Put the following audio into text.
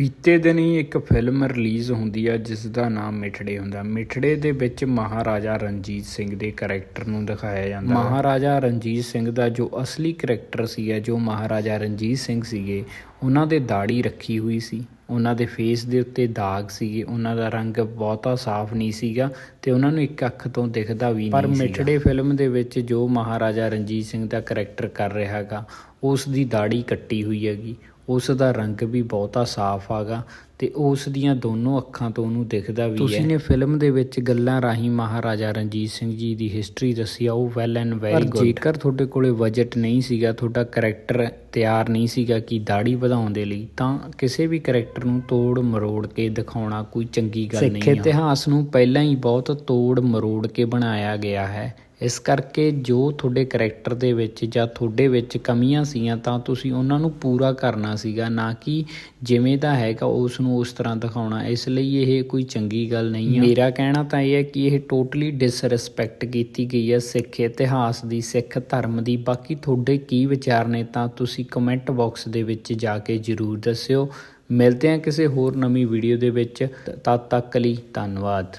ਬੀਤੇ ਦਿਨੀ ਇੱਕ ਫਿਲਮ ਰਿਲੀਜ਼ ਹੁੰਦੀ ਆ ਜਿਸ ਦਾ ਨਾਮ ਮਿੱਠੜੇ ਹੁੰਦਾ। ਮਿੱਠੜੇ ਦੇ ਵਿੱਚ ਮਹਾਰਾਜਾ ਰਣਜੀਤ ਸਿੰਘ ਦੇ ਕਰੈਕਟਰ ਨੂੰ ਦਿਖਾਇਆ ਜਾਂਦਾ। ਮਹਾਰਾਜਾ ਰਣਜੀਤ ਸਿੰਘ ਦਾ ਜੋ ਅਸਲੀ ਕਰੈਕਟਰ ਸੀਗਾ ਜੋ ਮਹਾਰਾਜਾ ਰਣਜੀਤ ਸਿੰਘ ਸੀਗੇ ਉਹਨਾਂ ਦੇ ਦਾੜੀ ਰੱਖੀ ਹੋਈ ਸੀ। ਉਹਨਾਂ ਦੇ ਫੇਸ ਦੇ ਉੱਤੇ ਦਾਗ ਸੀਗੇ। ਉਹਨਾਂ ਦਾ ਰੰਗ ਬਹੁਤਾ ਸਾਫ਼ ਨਹੀਂ ਸੀਗਾ ਤੇ ਉਹਨਾਂ ਨੂੰ ਇੱਕ ਅੱਖ ਤੋਂ ਦਿਖਦਾ ਵੀ ਨਹੀਂ ਪਰ ਮਿੱਠੜੇ ਫਿਲਮ ਦੇ ਵਿੱਚ ਜੋ ਮਹਾਰਾਜਾ ਰਣਜੀਤ ਸਿੰਘ ਦਾ ਕਰੈਕਟਰ ਕਰ ਰਿਹਾ ਹੈਗਾ ਉਸ ਦੀ ਦਾੜੀ ਕੱਟੀ ਹੋਈ ਹੈਗੀ। ਉਸ ਦਾ ਰੰਗ ਵੀ ਬਹੁਤਾ ਸਾਫ਼ ਆਗਾ ਤੇ ਉਸ ਦੀਆਂ ਦੋਨੋਂ ਅੱਖਾਂ ਤੋਂ ਉਹਨੂੰ ਦਿਖਦਾ ਵੀ ਹੈ। ਤੁਸੀਂ ਨੇ ਫਿਲਮ ਦੇ ਵਿੱਚ ਗੱਲਾਂ ਰਾਹੀਂ ਮਹਾਰਾਜਾ ਰਣਜੀਤ ਸਿੰਘ ਜੀ ਦੀ ਹਿਸਟਰੀ ਦੱਸੀ ਆ ਉਹ ਵੈਲ ਐਂਡ ਵੈਰੀ ਗੁੱਡ ਜੇਕਰ ਤੁਹਾਡੇ ਕੋਲੇ ਬਜਟ ਨਹੀਂ ਸੀਗਾ ਤੁਹਾਡਾ ਕਰੈਕਟਰ ਤਿਆਰ ਨਹੀਂ ਸੀਗਾ ਕਿ ਦਾੜੀ ਵਧਾਉਣ ਦੇ ਲਈ ਤਾਂ ਕਿਸੇ ਵੀ ਕਰੈਕਟਰ ਨੂੰ ਤੋੜ ਮਰੋੜ ਕੇ ਦਿਖਾਉਣਾ ਕੋਈ ਚੰਗੀ ਗੱਲ ਨਹੀਂ ਹੈ ਸਿੱਖ ਇਤਿਹਾਸ ਨੂੰ ਪਹਿਲਾਂ ਹੀ ਬਹੁਤ ਤੋੜ ਮਰੋੜ ਕੇ ਬਣਾਇਆ ਗਿਆ ਹੈ। ਇਸ ਕਰਕੇ ਜੋ ਤੁਹਾਡੇ ਕਰੈਕਟਰ ਦੇ ਵਿੱਚ ਜਾਂ ਤੁਹਾਡੇ ਵਿੱਚ ਕਮੀਆਂ ਸੀਆਂ, ਤਾਂ ਤੁਸੀਂ ਉਹਨਾਂ ਨੂੰ ਪੂਰਾ ਕਰਨਾ ਸੀਗਾ, ਨਾ ਕਿ ਜਿਵੇਂ ਦਾ ਹੈਗਾ ਉਸ ਨੂੰ ਉਸ ਤਰ੍ਹਾਂ ਦਿਖਾਉਣਾ। ਇਸ ਲਈ ਇਹ ਕੋਈ ਚੰਗੀ ਗੱਲ ਨਹੀਂ ਹੈ ਮੇਰਾ ਕਹਿਣਾ ਤਾਂ ਇਹ ਹੈ ਕਿ ਇਹ ਟੋਟਲੀ ਡਿਸਰੈਸਪੈਕਟ ਕੀਤੀ ਗਈ ਹੈ ਸਿੱਖ ਇਤਿਹਾਸ ਦੀ, ਸਿੱਖ ਧਰਮ ਦੀ। ਬਾਕੀ ਤੁਹਾਡੇ ਕੀ ਵਿਚਾਰ ਨੇ, ਤਾਂ ਤੁਸੀਂ ਕਮੈਂਟ ਬਾਕਸ ਦੇ ਵਿੱਚ ਜਾ ਕੇ ਜਰੂਰ ਦੱਸਿਓ। ਮਿਲਦੇ ਹਾਂ ਕਿਸੇ ਹੋਰ ਨਵੀਂ ਵੀਡੀਓ ਦੇ ਵਿੱਚ। ਤਦ ਤੱਕ ਲਈ ਧੰਨਵਾਦ।